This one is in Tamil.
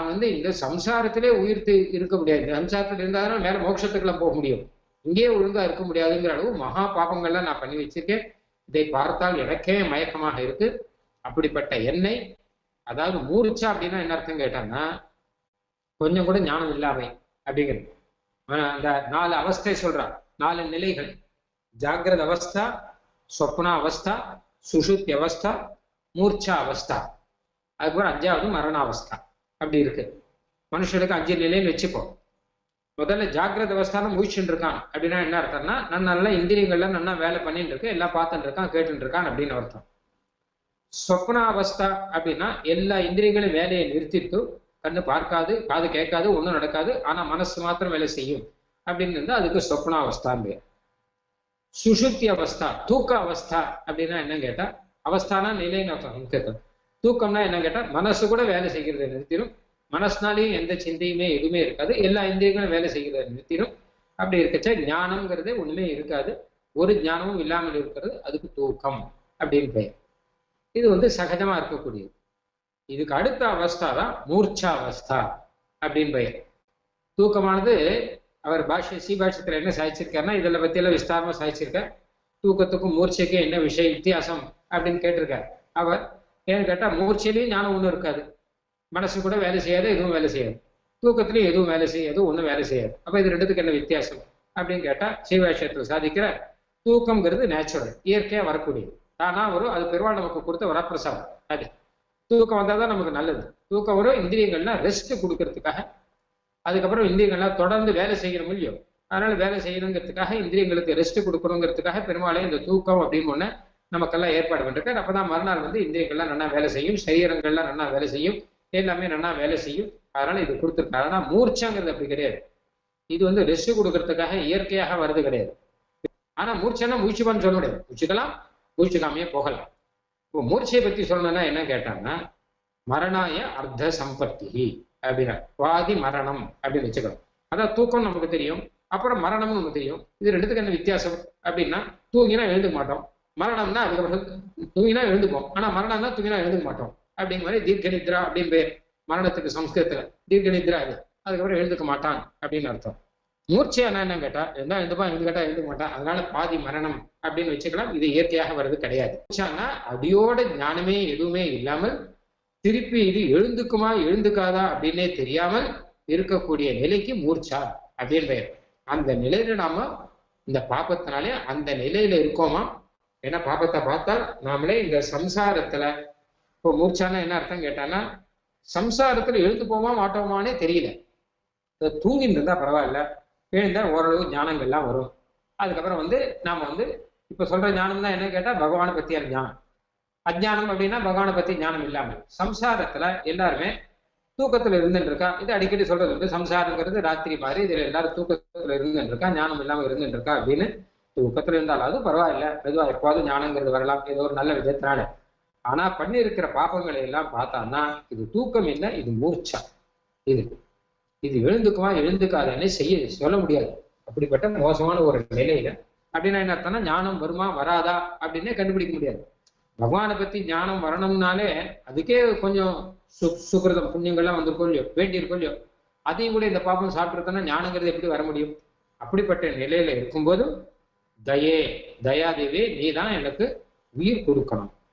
நான் வந்து இந்த சம்சாரத்திலே உயிர்த்து இருக்க முடியாது. இந்த சம்சாரத்தில் இருந்தாதான் மேல மோட்சத்துக்குலாம் போக முடியும். இங்கேயே ஒழுங்கா இருக்க முடியாதுங்கிற அளவு மகா பாபங்கள்லாம் நான் பண்ணி வச்சிருக்கேன். இதை பார்த்தால் எனக்கே மயக்கமாக இருக்கு. அப்படிப்பட்ட என்னை அதாவது மூர்ச்சா அப்படின்னா என்ன அர்த்தம் கேட்டான்னா கொஞ்சம் கூட ஞானம் இல்லாமை அப்படிங்கிறது. அந்த நாலு அவஸ்தை சொல்றான். நாலு நிலைகள். ஜாகிரத அவஸ்தா சொப்னா அவஸ்தா சுஷுத்தி அவஸ்தா மூர்ச்சா அவஸ்தா. அதுக்கப்புறம் அஞ்சாவது மரணாவஸ்தா. அப்படி இருக்கு. மனுஷனுக்கு அஞ்சு நிலைன்னு வச்சுப்போம். முதல்ல ஜாக்கிரத அவஸ்தான முழிச்சுட்டு இருக்கான். அப்படின்னா என்ன அர்த்தம்னா நான் நல்லா இந்திரியங்கள்ல நல்லா வேலை பண்ணிட்டு இருக்கேன் எல்லாம் பார்த்துட்டு இருக்கான் கேட்டுட்டு இருக்கான் அப்படின்னு அர்த்தம். சொப்னாவஸ்தா அப்படின்னா எல்லா இந்திரியங்களும் வேலையை நிறுத்திட்டு கண்ணு பார்க்காது காது கேட்காது ஒன்றும் நடக்காது ஆனா மனசு மாத்திரம் வேலை செய்யும். அப்படின்னு இருந்தா அதுக்கு சொப்னாவஸ்தான் பேர். சுஷுப்தி அவஸ்தா தூக்க அவஸ்தா அப்படின்னா என்ன கேட்டா அவஸ்தானா நிலைன்னு அர்த்தம் கேட்கும் தூக்கம்னா என்ன கேட்டால் மனசு கூட வேலை செய்கிறத நிறுத்திடும் மனசுனாலையும் எந்த சிந்தையுமே எதுவுமே இருக்காது. எல்லா இந்திரியங்களும் வேலை செய்கிறத நிறுத்திடும் அப்படி இருக்கச்ச ஞானம்ங்கிறதே ஒண்ணுமே இருக்காது. ஒரு ஞானமும் இல்லாமல் இருக்கிறது அதுக்கு தூக்கம் அப்படின்னு பெயர். இது வந்து சகஜமா இருக்கக்கூடியது. இதுக்கு அடுத்த அவஸ்தா தான் மூர்ச்சா அவஸ்தா அப்படின்னு பெயர். தூக்கமானது அவர் பாஷ்ய சீபாஷ்யத்துல என்ன சாதிச்சிருக்காருன்னா இதுல பற்றியெல்லாம் விஸ்தாரமா சாதிச்சிருக்கார். தூக்கத்துக்கும் மூர்ச்சைக்கும் என்ன விஷயம் வித்தியாசம் அப்படின்னு கேட்டிருக்கார். அவர் ஏன்னு கேட்டால் மூர்ச்சையிலையும் ஞானம் ஒன்றும் இருக்காது. மனசு கூட வேலை செய்யாது எதுவும் வேலை செய்யாது. தூக்கத்திலையும் எதுவும் வேலை செய்யாது ஒன்றும் வேலை செய்யாது. அப்போ இது ரெண்டுத்துக்கு என்ன வித்தியாசம்? அப்படின்னு கேட்டால் சீவாஷ்யத்தில் சாதிக்கிற தூக்கம்ங்கிறது நேச்சுரல் இயற்கையாக வரக்கூடியது. தானா வரும் அது பெருவாள் நமக்கு கொடுத்த வரப்பிரசாதம் அது. தூக்கம் வந்தால் தான் நமக்கு நல்லது. தூக்கம் வரும் இந்திரியங்கள்லாம் ரெஸ்ட் கொடுக்கறதுக்காக. அதுக்கப்புறம் இந்திரியங்கள்லாம் தொடர்ந்து வேலை செய்கிற முடியும் அதனால வேலை செய்யணுங்கிறதுக்காக இந்திரியங்களுக்கு ரெஸ்ட் கொடுக்கணுங்கிறதுக்காக பெருமாளே இந்த தூக்கம் அப்படின்னு ஒன்று நமக்கெல்லாம் ஏற்பாடு பண்ணிருக்காரு. அப்பதான் மறுநாள் வந்து இந்திரியங்கள்லாம் நல்லா வேலை செய்யும் சரீரங்கள்லாம் நல்லா வேலை செய்யும் எல்லாமே நல்லா வேலை செய்யும். அதனால இது கொடுத்துருக்காரு. ஆனா மூர்ச்சங்கிறது அப்படி கிடையாது. இது வந்து ரெஸ்ட் கொடுக்கறதுக்காக இயற்கையாக வர்றது கிடையாது. ஆனா மூர்ச்சைன்னா மூச்சுப்பான்னு சொல்ல முடியாது. மூச்சுக்கலாம் மூச்சுக்காமையே போகலாம். இப்போ மூர்ச்சையை பத்தி சொல்லணும்னா என்ன கேட்டாங்கன்னா மரணாய அர்த்த சம்பத்தி அப்படின்னா வாதி மரணம் அப்படின்னு வச்சுக்கணும். அதான் தூக்கம் நமக்கு தெரியும் அப்புறம் மரணம்னு நமக்கு தெரியும். இது ரெண்டுத்துக்கு என்ன வித்தியாசம்? அப்படின்னா தூங்கினா எழுந்துக்க மாட்டோம். மரணம்னா அதுக்கப்புறம் தூங்கினா எழுந்துப்போம். ஆனா தான் தூங்கினா எழுந்துக்க மாட்டோம். அப்படிங்கிற மாதிரி தீர்க்க நித்ரா அப்படின்னு பேர் மரணத்துக்கு சம்ஸ்கிருத்துல தீர்க்க நித்ரா அது அதுக்கப்புறம் எழுந்துக்க மாட்டான் அப்படின்னு அர்த்தம். மூர்ச்சை என்ன என்ன கேட்டா என்ன எழுந்துப்பா எழுந்து கேட்டா எழுந்துக்க மாட்டான். அதனால பாதி மரணம் அப்படின்னு வச்சுக்கலாம். இது இயற்கையாக வர்றது கிடையாது. மூர்ச்சான்னா அடியோட ஞானமே எதுவுமே இல்லாமல் திருப்பி இது எழுந்துக்குமா எழுந்துக்காதா அப்படின்னே தெரியாமல் இருக்கக்கூடிய நிலைக்கு மூர்ச்சா அப்படின்னு பெயர். அந்த நிலையில நாம இந்த பாப்பத்தினாலே அந்த நிலையில இருக்கோமா ஏன்னா பாபத்தை பார்த்தா நாமளே இந்த சம்சாரத்துல இப்போ மூர்ச்சானா என்ன அர்த்தம் கேட்டான்னா சம்சாரத்துல எழுந்து போமா மாட்டோமானே தெரியல. தூங்கிட்டு இருந்தா பரவாயில்ல. எழுந்தா ஓரளவு ஞானங்கள்லாம் வரும். அதுக்கப்புறம் வந்து நாம வந்து இப்ப சொல்ற ஞானம் தான் என்ன கேட்டா பகவானை பத்தியான ஞானம். அஜ்ஞானம் அப்படின்னா பகவானை பத்தி ஞானம் இல்லாமல். சம்சாரத்துல எல்லாருமே தூக்கத்துல இருந்துட்டு இருக்கா இது அடிக்கடி சொல்றது வந்து சம்சாரங்கிறது ராத்திரி மாதிரி இதுல எல்லாரும் தூக்கத்துல இருந்துட்டு இருக்கா ஞானம் இல்லாம இருந்துட்டு இருக்கா அப்படின்னு துக்கத்துல இருந்தாலும் பரவாயில்ல. மெதுவா எப்போது ஞானங்கிறது வரலாம். ஏதோ ஒரு நல்ல விதத்தினால ஆனா பண்ணியிருக்கிற பாப்பங்களை எல்லாம் பார்த்தான்னா இது தூக்கம் இல்லை இது மூர்ச்சா. இது இது எழுந்துக்குமா? எழுந்துக்காதுன்னு செய்ய சொல்ல முடியாது. அப்படிப்பட்ட மோசமான ஒரு நிலையில அப்படின்னா என்ன அர்த்தம்னா ஞானம் வருமா? வராதா? அப்படின்னே கண்டுபிடிக்க முடியாது. பகவானை பத்தி ஞானம் வரணும்னாலே அதுக்கே கொஞ்சம் சு சுகிருதம் புண்ணியங்கள்லாம் வந்திருக்கோ இல்லையோ? வேண்டியிருக்கோ இல்லையோ? அதையும் கூட இந்த பாப்பம் சாப்பிட்டுருக்கோன்னா ஞானங்கிறது எப்படி வர முடியும்? அப்படிப்பட்ட நிலையில இருக்கும்போது தயே தயாதேவி நீ தான் எனக்கு உயிர் கொடுக்கணும்.